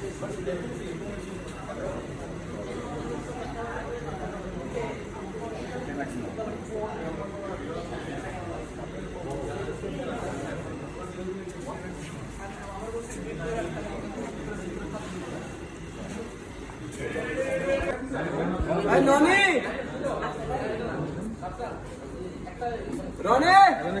I Roni Roni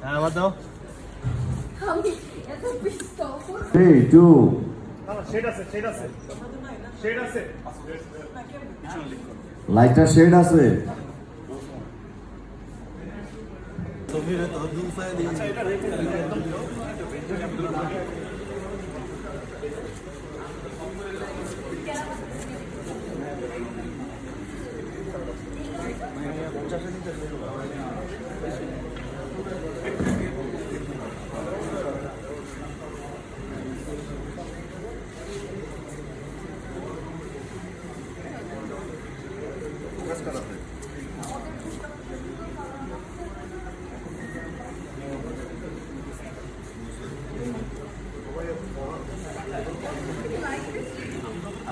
হ্যাঁ আবার দাও আমি এত ব্যস্ত থ্রি টু লাইটটা শেড আছে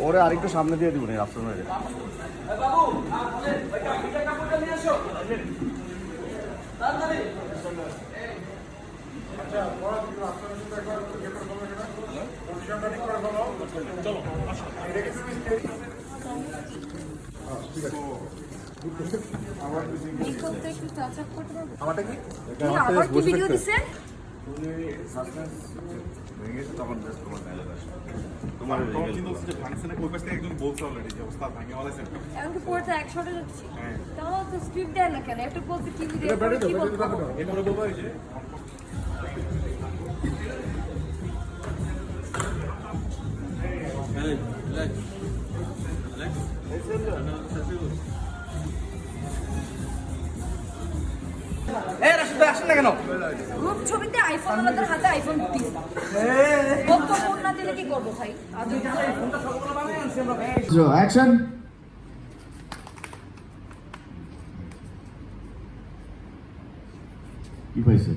ওরে আরেকটু সামনে দিয়ে দিব না রাস্তার মধ্যে মেকআপটা একটু টাচ আপ করতে পারব? আমারটা কি? ভিডিও দিছেন তখন বেশ তোমার ডায়লগ আসে। তোমার তখন চিন্তা হচ্ছে যে ভাঙছে না ওই পাশ থেকে একজন বলছে অলরেডি যে ওস্তাদ ভাঙে বলেছে এখন পড়তে এক শটে যাচ্ছি। হ্যাঁ। তাহলে তো স্ক্রিপ্ট দেয় না কেন? একটু বলতে কি ভিডিও কি বলতে এরপরে বলব এই যে এই রাশিদ ভাই আসেন না কেন? গ্রুপ ছবিতে আইফোন আমাদের হাতে আইফোন দিস কত ফোন না দিলে কি করব ভাই? অ্যাকশন কি পাইছে?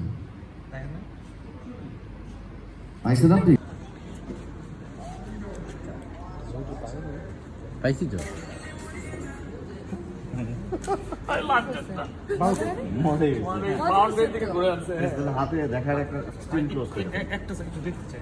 পাইছেন আপনি পাইছি তো। হাতে দেখার একটা স্টিল ক্লোজ একটা দেখতে চাই।